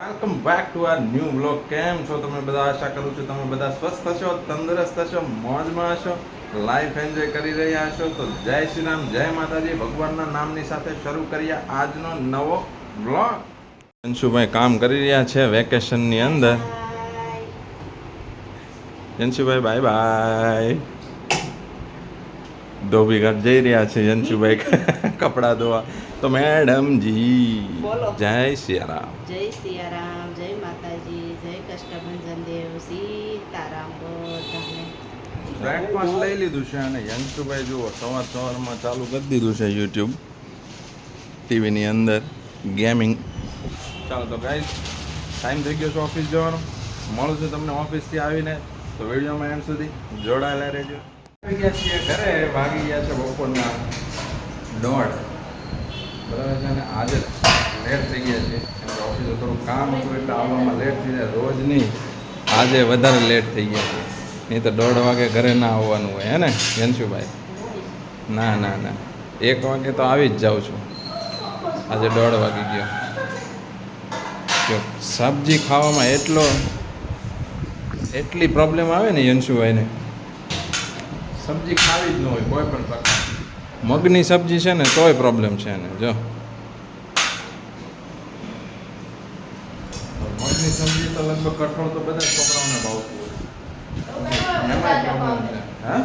Welcome back to our new blog કેમ છો તમે બધા? આશા કરું છું તમે બધા સ્વસ્થ છો તંદુરસ્ત છો મોજમાં હશો લાઈફ એન્જોય કરી રહ્યા છો તો જય શ્રી રામ જય માતાજી. ભગવાનના નામની સાથે શરૂ કરીએ આજનો નવો બ્લોગ અંશુભાઈ કામ કરી રહ્યા છે વેકેશનની અંદર. અંશુભાઈ બાય બાય ધોબીઘાટ જઈ રહ્યા છે અંશુભાઈ કપડાં ધોવા. તો મેડમજી બોલો. જય સિયારામ. જય સિયારામ જય માતાજી જય કષ્ટભંજન દેવ સીતારામ બ્રેકફાસ્ટ લઈ લીધું છે અને યંગસુભાઈ જુઓ સવાર સવારમાં ચાલુ કરી દીધું છે યુટ્યુબ ટીવીની અંદર ગેમિંગ ચાલો તો ગાઈસ ટાઈમ થઈ ગયો છે ઓફિસ જવાનો. મળું છું તમને ઓફિસથી આવીને. તો વિડીયોમાં એન્ડ સુધી જોડાયેલા રહેજો. આવી ગયા છીએ ઘરે વાગી ગયા છે બપોરના દોઢ. બરાબર છે અને આજે લેટ થઈ ગયા છે. ઓફિસે થોડું કામ હતું એટલે આવવામાં લેટ થઈ જાય. રોજ નહીં, આજે વધારે લેટ થઈ ગયા છે. નહીં તો દોઢ વાગે ઘરે ના આવવાનું હોય, હે ને યંશુભાઈ ના ના ના. એક વાગે તો આવી જ જાઉં છું. આજે દોઢ વાગી ગયો. સબ્જી ખાવામાં એટલો, એટલી પ્રોબ્લેમ આવે ને યંશુભાઈને સબ્જી ખાવી જ ન હોય, કોઈ પણ પ્રકાર મગની સબ્જી છે ને તોય પ્રોબ્લેમ છે એને. જો. મગની સબ્જી તો લગભગ કઠોળ તો બધા છોકરાઓને ભાવતું હોય. એમાં પ્રોબ્લેમ છે હા?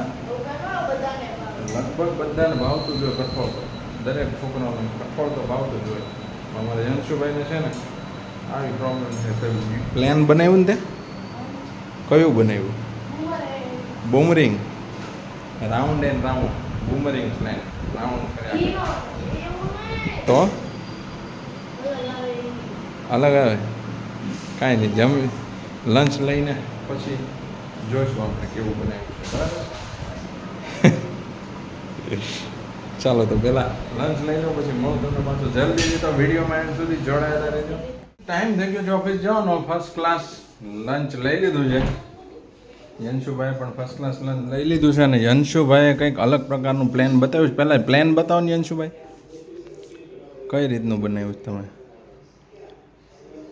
લગભગ બધાને ભાવતું જ હોય કઠોળ તો. દરેક છોકરાઓને કઠોળ તો ભાવતું જ હોય. અમારે યંશુભાઈને છે ને આવી પ્રોબ્લેમ છે પ્લાન બનાવ્યું ને તે? કયું બનાવ્યું? Boomerang. Round and round boomerang plan round કર્યા તો અલગ આવે કાંઈ નહીં જમ લંચ લઈને પછી જોઈશું આપણે કેવું બનાવ્યું ચાલો તો પહેલાં લંચ લઈ લો પછી મળું તમને પાછું જલ્દી તો વિડીયોમાં એન્ડ સુધી જોડાયેલા રહેજો ટાઈમ થઈ ગયો છે ઓફિસ જવાનો ફર્સ્ટ ક્લાસ લંચ લઈ લીધું છે યંશુભાઈ પણ ફર્સ્ટ ક્લાસ લંચ લઈ લીધું છે અને યંશુભાઈએ કંઈક અલગ પ્રકારનું પ્લાન બતાવ્યું છે. પહેલાં પ્લાન બતાવો ને યંશુભાઈ. કઈ રીતનું બનાવ્યું છે તમે?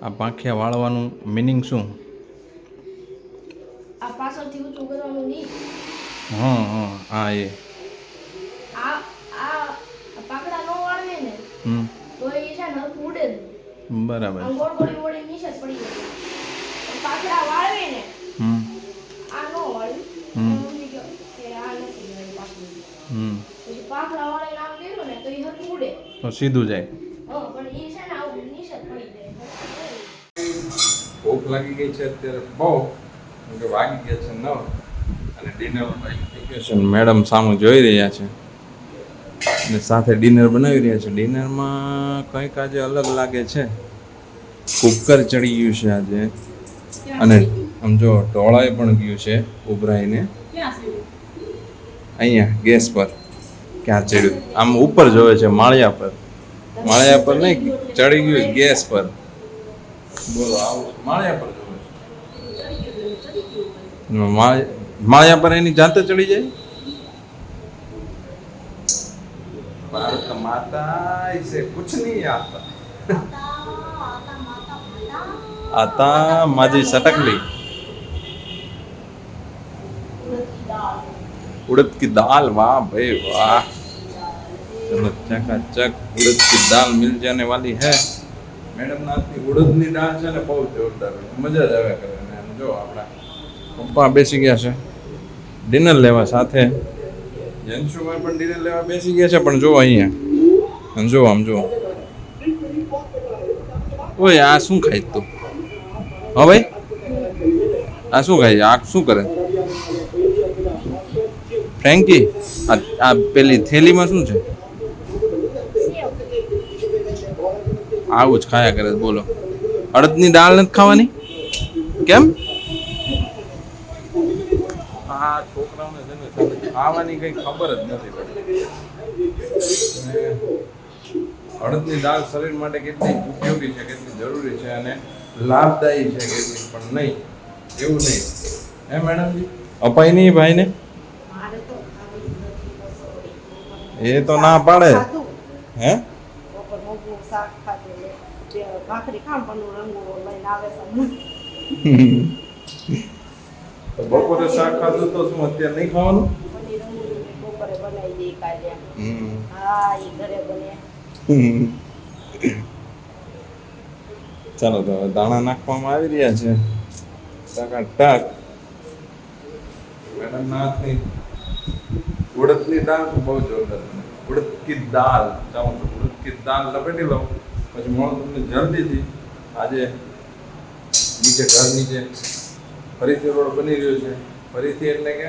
આ પાંખિયા વાળવાનું મિનિંગ શું? આ પાછળથી ઊંચું કરવાનું નહીં. હા હા હા એ. આ આ પાકડા નો વાળવે ને હમ. તો એ છે ને ઉડે બરાબર. આમ ગોળ ગોળી નીચે પડી જાય. પાકડા વાળવે ને હમ કર્યું ને તો એ હરખું ઉડે. તો સીધું જાય. હા પણ એ છે ને આવું નીચે પડી જાય. ભૂખ લાગી ગઈ છે અત્યારે બહુ. કે વાગી ગયા છે નવ. અને ડિનર થઈ મેડમ સામે જોઈ રહ્યા છે. અને સાથે ડિનર બનાવી રહ્યા છે. ડિનરમાં કંઈક આજે અલગ લાગે છે. કુકર ચડી ગયું છે આજે. અને આમ જો ઢોળાઈ પણ ગયું છે ઉભરાઈને. અહીંયા ગેસ પર. ક્યાં ચડ્યું? આમ ઉપર જોવે છે માળિયા પર. માળિયા પર નહીં ચડી ગયું ગેસ પર. બોલો આવું માળિયા પર માળિયા પર એની જાતે ચડી જાય? ભારત માતા છે કુછ નહીં આતા આતા માજી સટકલી. उड़द की दाल वाह भाई वाह चलो चकाचक उड़द की दाल मिल जाने वाली है મેડમ નાથની ઉડદની દાળ છે ને બહુ જોરદાર હોય. મજા જ આવે કરે ને આમ જો આપણા પપ્પા બેસી ગયા છે ડિનર લેવા સાથે યંશુભાઈ પણ ડિનર લેવા બેસી ગયા છે પણ જો અહીંયા આમ જો આમ જો ઓય આ શું ખાય તું હા ભાઈ આ શું ખાય આ શું કરે ફ્રેન્કી આ પેલી થેલીમાં શું છે? આવું જ ખાયા કરે બોલો. અડદની દાળ નથી ખાવાની? કેમ? આ છોકરાઓને છે ને ખાવાની કઈ ખબર જ નથી અડદની દાળ શરીર માટે કેટલી ઉપયોગી છે કેટલી જરૂરી છે અને લાભદાયી છે કેટલી પણ નહીં. એવું નહીં. હે મેડમજી? અપાય નહીં ભાઈને મારે તો ખાવી જ નથી બસ એ તો ના પાડે. હે? બપોર શાક ખાધું ને તો શું અત્યારે નહીં ખાવાનું? બપોરે બનાવી દઈએ કાલે હા એ ઘરે બને. ચાલો તો દાણા નાખવામાં આવી રહ્યા છે. ટકા ટક. મેડમના હાથની ઉડદની દાળ બહુ જોરદાર ઉડદ કી દાળ ચાલો તો ઉડદ કી દાળ લપેટી લઉં પછી મળું તમને જલ્દીથી આજે નીચે ઘર નીચે ફરીથી રોડ બની રહ્યો છે. ફરીથી એટલે કે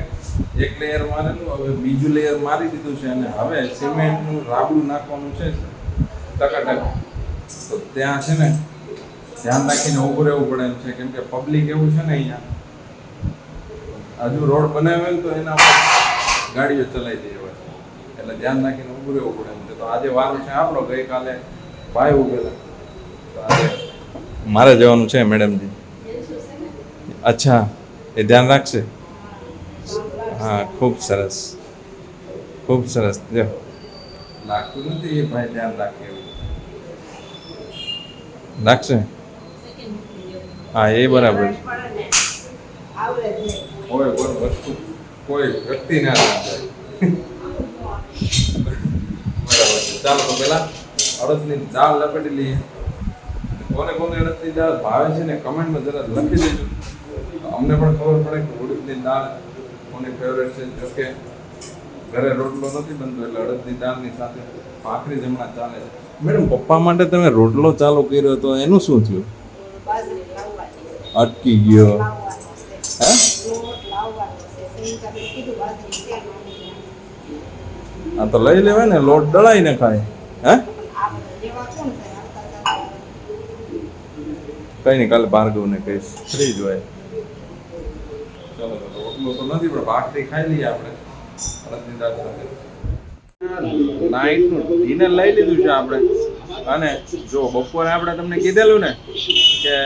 એક લેયર મારેલું, હવે બીજું લેયર મારી દીધું છે અને હવે સિમેન્ટનું રાબડું નાખવાનું છે. ટકાટક. તો ત્યાં છે ને ધ્યાન રાખીને ઊભું રહેવું પડે એમ છે. કેમ કે પબ્લિક એવું છે ને અહીંયા. હજુ રોડ બનાવ્યો તો એના ગાડીઓ ચલાવી દે એવા એટલે ધ્યાન રાખીને ઊભું રહેવું પડે એમ છે. તો આજે વારો છે આપણો ગઈકાલે ભાઈ ઉભેલા તો આજે મારે જવાનું છે મેડમજી અચ્છા એ ધ્યાન રાખશે? હા ખૂબ સરસ. ખૂબ સરસ. જો. લાગતું નથી એ ભાઈ ધ્યાન રાખે એવું. રાખશે? હા એ બરાબર. છે નહીં. કોઈ કોઈ વસ્તુ. કોઈ વ્યક્તિ ના બરાબર છે. ચાલો તો પેલા અડદની દાળ લપેટી લઈએ. કોને કોને અડદની દાળ ભાવે છે ને કમેન્ટમાં જરા લખી દેજો. અમને પણ ખબર પડે કે ઉડદની દાળ કોની ફેવરેટ છે. જો કે ઘરે રોટલો નથી બનતો એટલે અડદની દાળની સાથે ભાખરી જમણા ચાલે છે. મેડમ પપ્પા માટે તમે રોટલો ચાલુ કર્યો તો એનું શું થયું? અટકી ગયો. આ તો લઈ લેવાય ને લોટ દળાઈને ખાય. હે? કઈ નહીં કાલે ભાર્ગવને કહીશ. ફ્રી જ હોય. ચલો તો નથી પણ ભાખરી ખાઈ લઈએ આપણે. અડદની દાળ સાથે નાઇટનું ડિનર લઈ લીધું છે આપણે. અને જો બપોરે આપણે તમને કીધેલું ને કે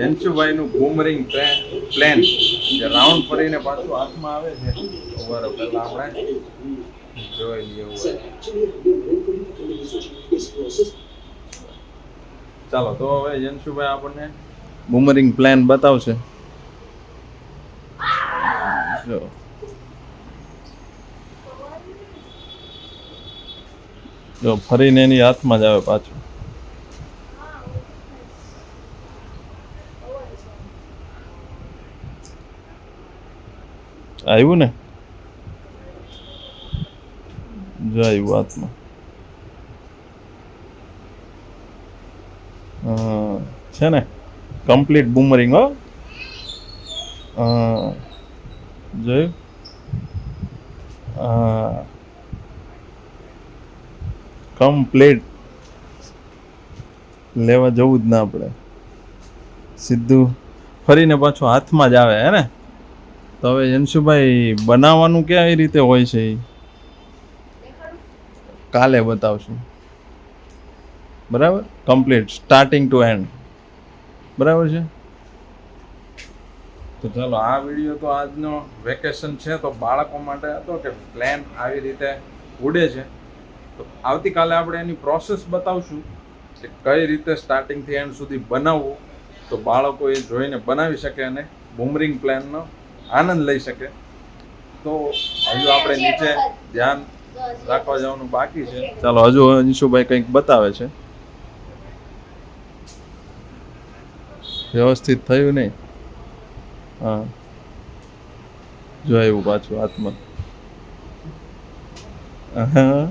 યંશુભાઈનું બૂમરિંગ પ્લેન જે રાઉન્ડ ફરીને પાછું હાથમાં આવે છે. ઓવર પહેલાં આપણે જોઈ લઈએ. ચાલો, તો હવે યંશુભાઈ આપણને બૂમરિંગ પ્લેન બતાવશે. જો. જો, ફરીને એની હાથમાં જ આવે પાછું. આવ્યું ને? જો આવ્યું હાથમાં છે ને? કમ્પ્લીટ બુમરિંગ હા, જોયું? હા કમ્પ્લીટ લેવા જવું જ ના આપણે સીધું ફરીને પાછું હાથમાં જ આવે હે ને? તો હવે જનસુભાઈ બનાવવાનું કેવી રીતે હોય છે? કાલે બતાવશું. બરાબર? કમ્પ્લીટ સ્ટાર્ટિંગ ટુ એન્ડ બરાબર છે? તો ચાલો, આ વીડિયો તો આજનો વેકેશન છે, તો બાળકો માટે હતો કે પ્લેન આવી રીતે ઉડે છે. તો આવતીકાલે આપણે એની પ્રોસેસ બતાવશું કે કઈ રીતે સ્ટાર્ટિંગથી એન્ડ સુધી બનાવવું. તો બાળકો એ જોઈને બનાવી શકે અને બુમરિંગ પ્લેનનો આનંદ લઈ શકે. તો હજુ આપણે નીચે ધ્યાન રાખવા જવાનું બાકી છે. ચાલો હજુ અંશુભાઈ કંઈક બતાવે છે. વ્યવસ્થિત થયું નહીં? હા. જો આવ્યું પાછું હાથમાં. હા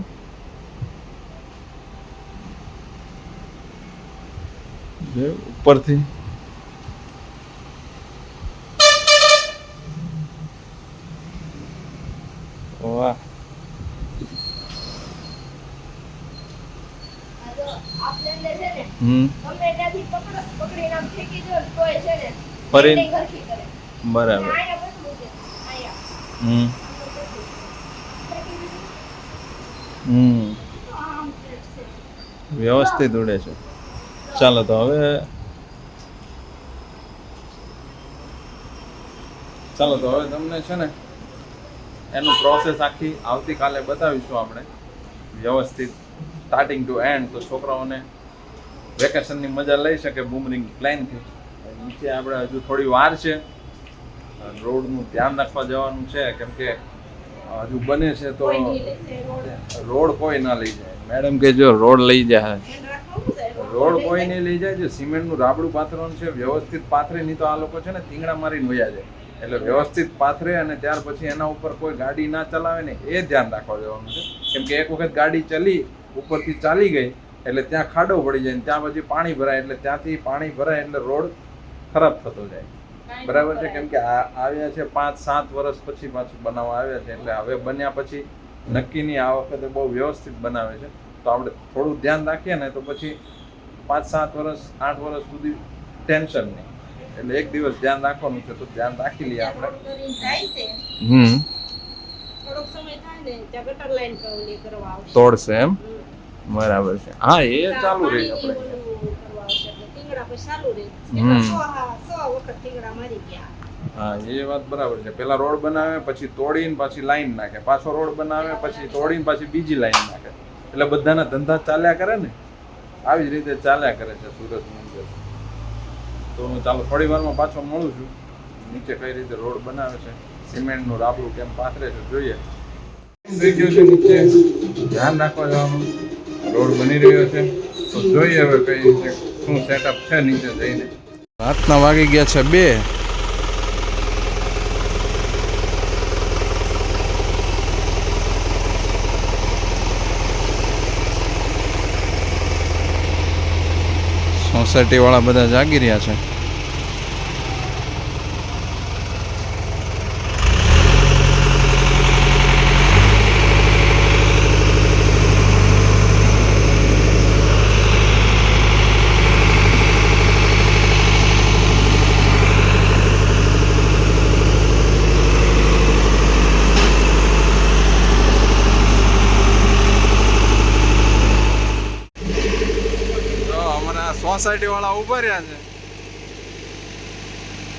ઉપરથી વાહ આ તો આ plane ને છે ને હમ. ગમે ત્યાંથી પકડો પકડીને આમ ફેંકી દો તોય છે ને ફરી- landing હરખી કરે. બરાબર. હમ. હમ. વ્યવસ્થિત ઉડે છે. ચાલો તો હવે ચાલો તો હવે તમને છે ને એનું પ્રોસેસ આખી આવતીકાલે બતાવીશું આપણે. વ્યવસ્થિત સ્ટાર્ટિંગ ટુ એન્ડ તો છોકરાઓને વેકેશનની મજા લઈ શકે બુમરિંગ પ્લાનથી નીચે આપણે હજુ થોડી વાર છે. રોડનું ધ્યાન રાખવા જવાનું છે કેમ કે હજુ બને છે તો રોડ. કોઈ ના લઈ જાય. મેડમ કે જો રોડ લઈ જાય. રોડ કોઈ નહીં લઈ જાય છે સિમેન્ટનું રાબડું પાથરવાનું છે વ્યવસ્થિત પાથરે નહીં તો આ લોકો છે ને તીંગડા મારીને વયા જાય. એટલે વ્યવસ્થિત પાથરે અને ત્યાર પછી એના ઉપર કોઈ ગાડી ના ચલાવે ને એ ધ્યાન રાખવા જવાનું છે. કેમ કે એક વખત ગાડી ચલી ઉપરથી ચાલી ગઈ એટલે ત્યાં ખાડો પડી જાય ત્યાં પછી પાણી ભરાય એટલે ત્યાંથી પાણી ભરાય એટલે રોડ ખરાબ થતો જાય. બરાબર છે? કેમ કે આ આવ્યા છે પાંચ સાત વર્ષ પછી પાછું બનાવવા આવ્યા છે એટલે હવે બન્યા પછી નક્કીની આ વખતે બહુ વ્યવસ્થિત બનાવે છે. તો આપણે થોડું ધ્યાન રાખીએ ને તો પછી પાંચ સાત વર્ષ આઠ વર્ષ સુધી ટેન્શન નહીં. એટલે એક દિવસ ધ્યાન રાખવાનું છે તો ધ્યાન રાખી લઈએ આપણે. હમ. થોડોક સમય થાય ને ત્યાં ગટર લાઈન કવલી કરવા આવશે. તોડશે એમ. બરાબર છે. હા એ ચાલુ રહે આપણે. હા, સો વખત ટીંગડા મારી ગયા. હા એ વાત બરાબર છે. પેલા રોડ બનાવે પછી તોડીને પાછી લાઈન નાખે. પાછો રોડ બનાવે પછી તોડીને પાછી બીજી લાઈન નાખે. એટલે બધાના ધંધા ચાલ્યા કરે ને? આવી જ રીતે ચાલ્યા કરે છે સુરતની અંદર. તો હું ચાલો થોડી વારમાં પાછો મળું છું. નીચે કઈ રીતે રોડ બનાવે છે સિમેન્ટનું રાબડું કેમ પાથરે છે જોઈએ. નીચે. ધ્યાન રાખવા જવાનું. રોડ બની રહ્યો છે. તો જોઈએ હવે કઈ શું સેટઅપ છે નીચે જઈને. રાતના વાગી ગયા છે બે. સોસાયટી વાળા બધા જાગી રહ્યા છે તો સોસાયટી વાળા ઊભા રહ્યા છે.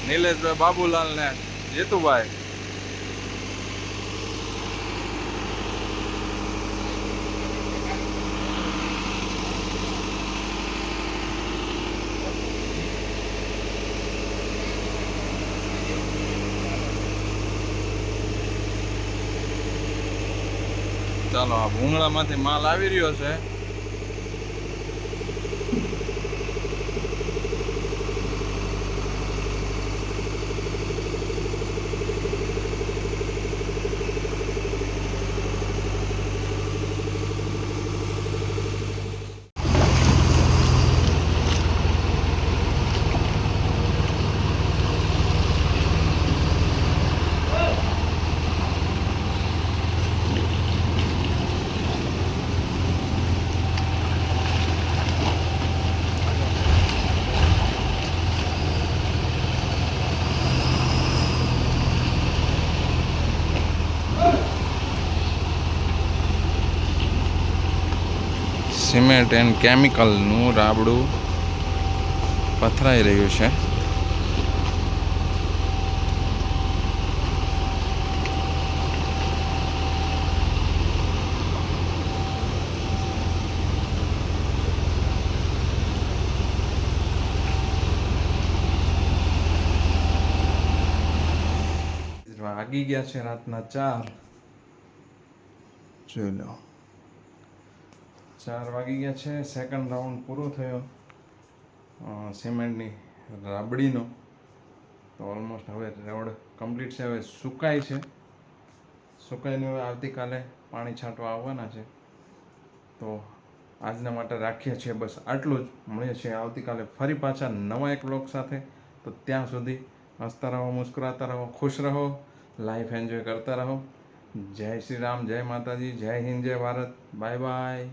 નિલેશભાઈ બાબુલાલ ને જીતુભાઈ. ચાલો, આ ભૂંગળામાંથી માલ આવી રહ્યો છે. સિમેન્ટ એન્ડ કેમિકલનું રાબડું પથરાઈ રહ્યું છે. વાગી ગયા છે રાતના ચાર. જોઈ લો. ચાર વાગી ગયા છે. સેકન્ડ રાઉન્ડ પૂરો થયો. સિમેન્ટની રાબડીનો. તો ઓલમોસ્ટ હવે રોડ કમ્પ્લીટ છે. હવે સુકાય છે. સુકાઈને હવે આવતીકાલે પાણી છાંટવા આવવાના છે. તો આજના માટે રાખીએ છીએ. બસ આટલું જ. મળીએ છીએ આવતીકાલે ફરી પાછા નવા એક બ્લોગ સાથે. તો ત્યાં સુધી હસતા રહો, મુસ્કરાતા રહો, ખુશ રહો લાઈફ એન્જોય કરતા રહો. જય શ્રી રામ, જય માતાજી, જય હિન્દ, જય ભારત. Bye bye